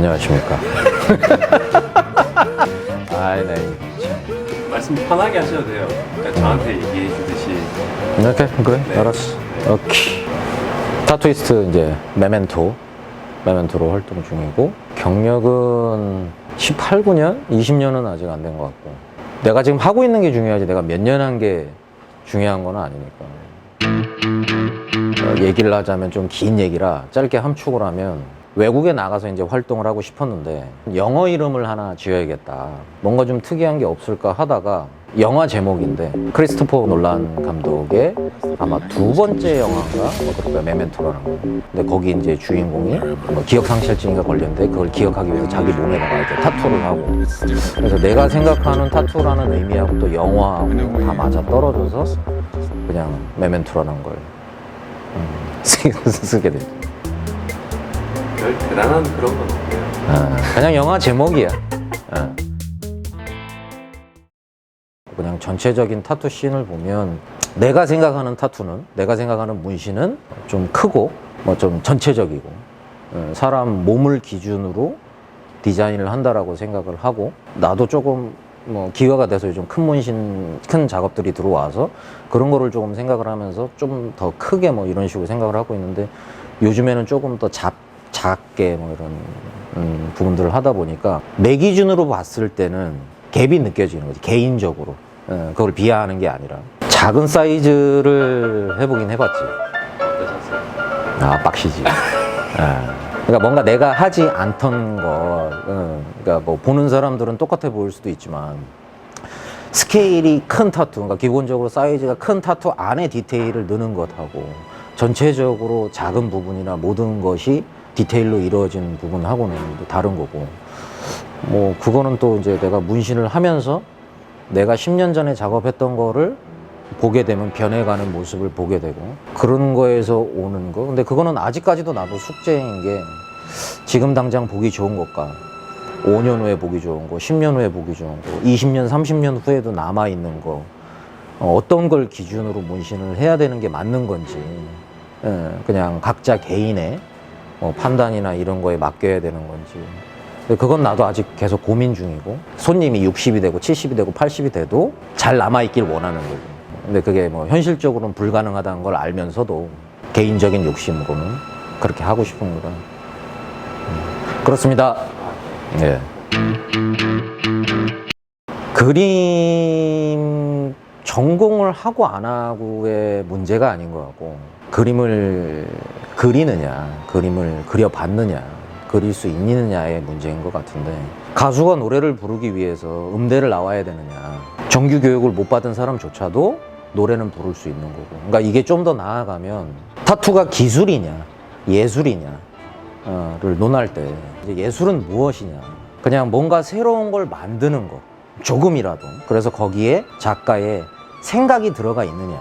안녕하십니까. 아이, 네. 말씀 편하게 하셔도 돼요. 그러니까 저한테 얘기해 주듯이 이렇게? 그래? 네. 알았어. 오케이. 타투이스트 이제 메멘토. 메멘토로 활동 중이고, 경력은 18, 9년? 20년은 아직 안 된 것 같고. 내가 지금 하고 있는 게 중요하지, 내가 몇 년 한 게 중요한 건 아니니까. 어, 얘기를 하자면 좀 긴 얘기라 짧게 함축을 하면 외국에 나가서 이제 활동을 하고 싶었는데 영어 이름을 하나 지어야겠다. 뭔가 좀 특이한 게 없을까 하다가 영화 제목인데 크리스토퍼 놀란 감독의 아마 두 번째 그럴 거야 메멘토라는 거. 근데 거기 이제 주인공이 뭐 기억 상실증인가 걸렸는데 그걸 기억하기 위해서 자기 몸에다가 이제 타투를 하고 그래서 내가 생각하는 타투라는 의미하고 또 영화하고 다 맞아 떨어져서 그냥 메멘토라는 걸 음, 쓰- 쓰게 됐죠. 별 대단한 그런 건 없고요. 어, 그냥 영화 제목이야. 어. 그냥 전체적인 타투 씬을 보면 내가 생각하는 타투는 내가 생각하는 문신은 좀 크고 뭐 좀 전체적이고 어, 사람 몸을 기준으로 디자인을 한다라고 생각을 하고 나도 조금 뭐 기회가 돼서 요즘 큰 문신 큰 작업들이 들어와서 그런 거를 조금 생각을 하면서 좀 더 크게 뭐 이런 식으로 생각을 하고 있는데 요즘에는 조금 더 잡, 작게 뭐 이런 음, 부분들을 하다 보니까 내 기준으로 봤을 때는 갭이 느껴지는 거지 개인적으로 어, 그걸 비하하는 게 아니라 작은 사이즈를 해보긴 해봤지? 아 빡시지. 예. 그러니까 뭔가 내가 하지 않던 거, 어, 그러니까 뭐 보는 사람들은 똑같아 보일 수도 있지만 스케일이 큰 타투, 그러니까 기본적으로 사이즈가 큰 타투 안에 디테일을 넣는 것하고 전체적으로 작은 부분이나 모든 것이 디테일로 이루어진 부분하고는 또 다른 거고. 뭐 그거는 또 이제 내가 문신을 하면서 내가 10년 전에 작업했던 거를 보게 되면 변해가는 모습을 보게 되고 그런 거에서 오는 거. 근데 그거는 아직까지도 나도 숙제인 게 지금 당장 보기 좋은 것과 5년 후에 보기 좋은 거 10년 후에 보기 좋은 거 20년 30년 후에도 남아있는 거. 어, 어떤 걸 기준으로 문신을 해야 되는 게 맞는 건지. 예, 그냥 각자 개인의 뭐 판단이나 이런 거에 맡겨야 되는 건지. 그건 나도 아직 계속 고민 중이고 손님이 60이 되고 70이 되고 80이 돼도 잘 남아있길 원하는 거고 근데 그게 뭐 현실적으로는 불가능하다는 걸 알면서도 개인적인 욕심으로는 그렇게 하고 싶은 거다. 음, 그렇습니다. 예. 그림 전공을 하고 안 하고의 문제가 아닌 것 같고 그림을 그리느냐 그림을 그려봤느냐 그릴 수 있느냐의 문제인 것 같은데 가수가 노래를 부르기 위해서 음대를 나와야 되느냐 정규 교육을 못 받은 사람조차도 노래는 부를 수 있는 거고. 그러니까 이게 좀 더 나아가면 타투가 기술이냐 예술이냐 를 논할 때 예술은 무엇이냐. 그냥 뭔가 새로운 걸 만드는 거 조금이라도. 그래서 거기에 작가의 생각이 들어가 있느냐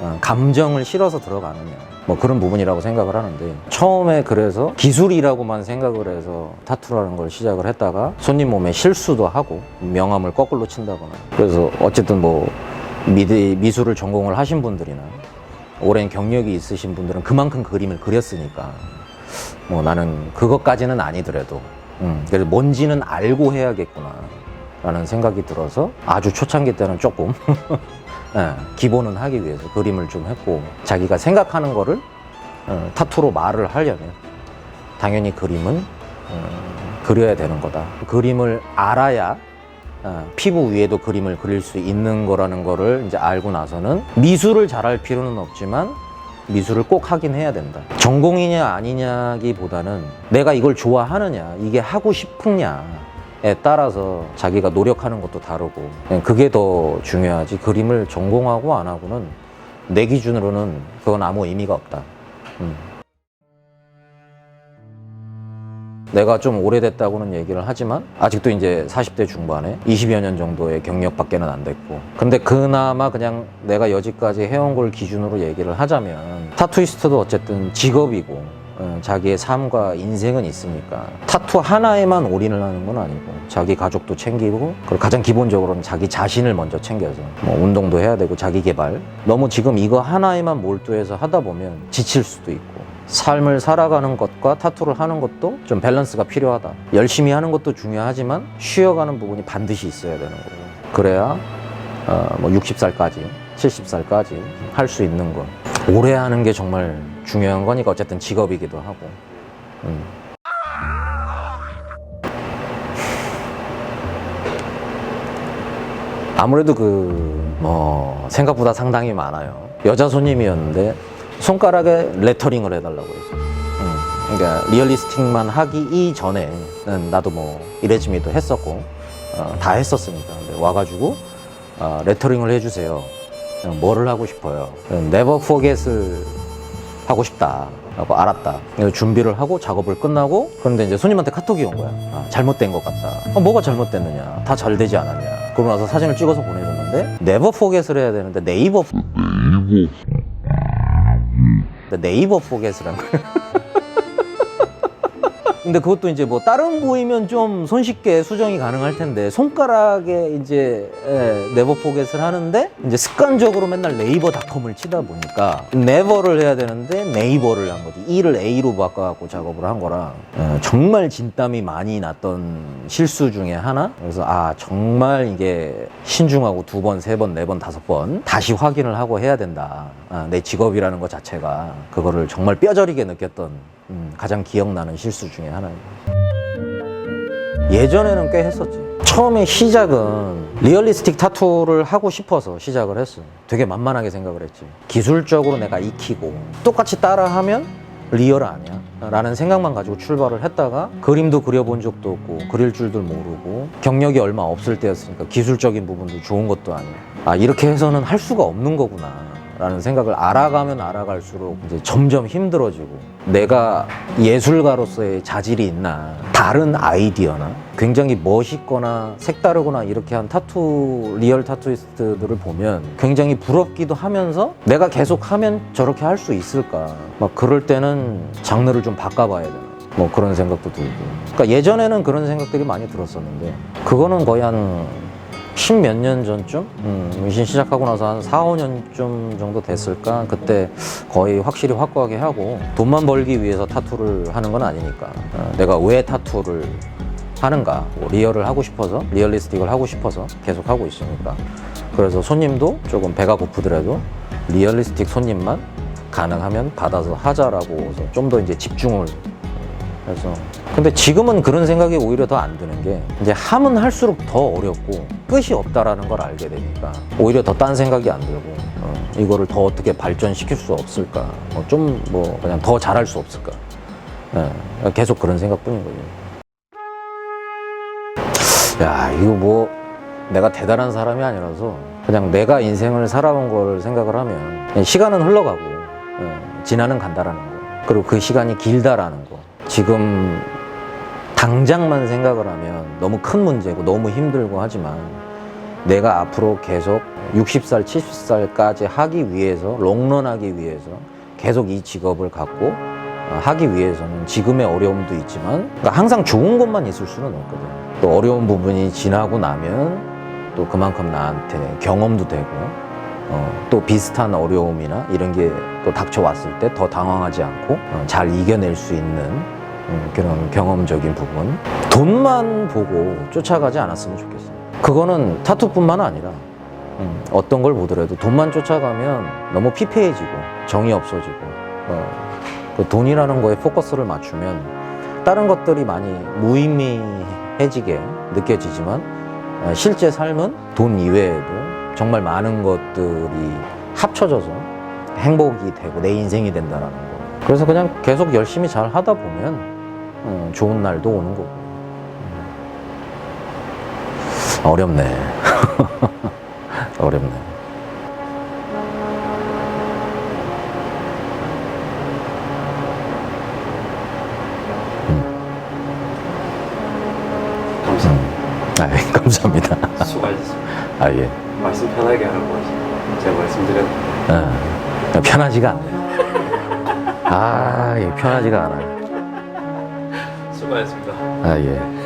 어, 감정을 실어서 들어가느냐 뭐 그런 부분이라고 생각을 하는데 처음에 그래서 기술이라고만 생각을 해서 타투라는 걸 시작을 했다가 손님 몸에 실수도 하고 명암을 거꾸로 친다거나 그래서 어쨌든 뭐 미디, 미술을 전공을 하신 분들이나 오랜 경력이 있으신 분들은 그만큼 그림을 그렸으니까 뭐 나는 그것까지는 아니더라도 음, 그래서 뭔지는 알고 해야겠구나 라는 생각이 들어서 아주 초창기 때는 조금 예, 기본은 하기 위해서 그림을 좀 했고 자기가 생각하는 거를 어, 타투로 말을 하려면 당연히 그림은 어, 그려야 되는 거다 그림을 알아야 어, 피부 위에도 그림을 그릴 수 있는 거라는 거를 이제 알고 나서는 미술을 잘할 필요는 없지만 미술을 꼭 하긴 해야 된다. 전공이냐 아니냐기보다는 내가 이걸 좋아하느냐, 이게 하고 싶으냐 에 따라서 자기가 노력하는 것도 다르고 그냥 그게 더 중요하지. 그림을 전공하고 안 하고는 내 기준으로는 그건 아무 의미가 없다. 음. 내가 좀 오래됐다고는 얘기를 하지만 아직도 이제 40대 중반에 20여 년 정도의 경력밖에는 안 됐고 근데 그나마 그냥 내가 여지까지 해온 걸 기준으로 얘기를 하자면 타투이스트도 어쨌든 직업이고 어, 자기의 삶과 인생은 있으니까 타투 하나에만 올인을 하는 건 아니고 자기 가족도 챙기고 그리고 가장 기본적으로는 자기 자신을 먼저 챙겨서 뭐 운동도 해야 되고 자기 개발 너무 지금 이거 하나에만 몰두해서 하다 보면 지칠 수도 있고 삶을 살아가는 것과 타투를 하는 것도 좀 밸런스가 필요하다. 열심히 하는 것도 중요하지만 쉬어가는 부분이 반드시 있어야 되는 거고. 그래야 어, 뭐 60살까지, 70살까지 할 수 있는 거. 오래 하는 게 정말 중요한 거니까 어쨌든 직업이기도 하고. 음. 아무래도 그 뭐 생각보다 상당히 많아요. 여자 손님이었는데 손가락에 레터링을 해달라고 해서. 음, 그러니까 리얼리스틱만 하기 이전에는 나도 뭐 이래저래도 했었고 어, 다 했었으니까 근데 와가지고 어, 레터링을 해주세요. 뭐를 하고 싶어요? 네버 포겟을 하고 싶다. 라고 알았다. 그래서 준비를 하고 작업을 끝나고 그런데 이제 손님한테 카톡이 온 거야. 아, 잘못된 것 같다. 어, 뭐가 잘못됐느냐? 다 잘 되지 않았냐? 그러고 나서 사진을 찍어서 보내줬는데 네버 포겟을 해야 되는데 네이버 네이버 포겟을 한 거야. 근데 그것도 이제 뭐 다른 부위면 좀 손쉽게 수정이 가능할 텐데 손가락에 이제 예, 네버 포겟을 하는데 이제 습관적으로 맨날 네이버닷컴을 치다 보니까 네버를 해야 되는데 네이버를 한 거지. E를 A로 바꿔갖고 작업을 한 거라 예, 정말 진땀이 많이 났던 실수 중에 하나? 그래서 아 정말 이게 신중하고 두 번, 세 번, 네 번, 다섯 번 다시 확인을 하고 해야 된다. 아, 내 직업이라는 것 자체가 그거를 정말 뼈저리게 느꼈던 음, 가장 기억나는 실수 중에 하나입니다. 예전에는 꽤 했었지. 처음에 시작은 리얼리스틱 타투를 하고 싶어서 시작을 했어. 되게 만만하게 생각을 했지. 기술적으로 내가 익히고 똑같이 따라하면 리얼 아니야. 라는 생각만 가지고 출발을 했다가 그림도 그려본 적도 없고 그릴 줄도 모르고 경력이 얼마 없을 때였으니까 기술적인 부분도 좋은 것도 아니고 아 이렇게 해서는 할 수가 없는 거구나 라는 생각을 알아가면 알아갈수록 이제 점점 힘들어지고 내가 예술가로서의 자질이 있나 다른 아이디어나 굉장히 멋있거나 색다르거나 이렇게 한 타투 리얼 타투이스트들을 보면 굉장히 부럽기도 하면서 내가 계속 하면 저렇게 할 수 있을까? 막 그럴 때는 장르를 좀 바꿔봐야 되나? 뭐 그런 생각도 들고. 그러니까 예전에는 그런 생각들이 많이 들었었는데 그거는 거의 한 십몇 년 전쯤? 음, 문신 시작하고 나서 한 4, 5년쯤 정도 됐을까? 그때 거의 확실히 확고하게 하고 돈만 벌기 위해서 타투를 하는 건 아니니까 어, 내가 왜 타투를 하는가? 뭐 리얼을 하고 싶어서, 리얼리스틱을 하고 싶어서 계속 하고 있으니까 그래서 손님도 조금 배가 고프더라도 리얼리스틱 손님만 가능하면 받아서 하자라고 해서 좀더 이제 집중을 그래서 근데 지금은 그런 생각이 오히려 더 안 드는 게 이제 하면 할수록 더 어렵고 끝이 없다라는 걸 알게 되니까 오히려 더 딴 생각이 안 들고 어, 이거를 더 어떻게 발전시킬 수 없을까? 뭐좀뭐 그냥 더 잘할 수 없을까? 예, 계속 그런 생각뿐인 거죠. 야 이거 뭐 내가 대단한 사람이 아니라서 그냥 내가 인생을 살아온 걸 생각을 하면 시간은 흘러가고 예, 지나는 간다라는 거. 그리고 그 시간이 길다라는 거 지금 당장만 생각을 하면 너무 큰 문제고 너무 힘들고 하지만 내가 앞으로 계속 60살, 70살까지 하기 위해서 롱런하기 위해서 계속 이 직업을 갖고 어, 하기 위해서는 지금의 어려움도 있지만 그러니까 항상 좋은 것만 있을 수는 없거든. 또 어려운 부분이 지나고 나면 또 그만큼 나한테 경험도 되고 어, 또 비슷한 어려움이나 이런 게 또 닥쳐왔을 때 더 당황하지 않고 어, 잘 이겨낼 수 있는 음, 그런 경험적인 부분 돈만 보고 쫓아가지 않았으면 좋겠어요. 그거는 타투뿐만 아니라 음, 어떤 걸 보더라도 돈만 쫓아가면 너무 피폐해지고 정이 없어지고 어, 그 돈이라는 거에 포커스를 맞추면 다른 것들이 많이 무의미해지게 느껴지지만 어, 실제 삶은 돈 이외에도 정말 많은 것들이 합쳐져서 행복이 되고 내 인생이 된다라는 거. 그래서 그냥 계속 열심히 잘 하다 보면 어, 좋은 날도 오는 거고. 음. 어렵네. 어렵네. 감사합니다. 아, 예, 감사합니다. 수고하셨습니다. 아, 예. 말씀 편하게 하라고 하시고 제가 말씀드렸는데 어, 편하지가 않네. 아, 예, 편하지가 않아요. 수고하셨습니다. 아, 예.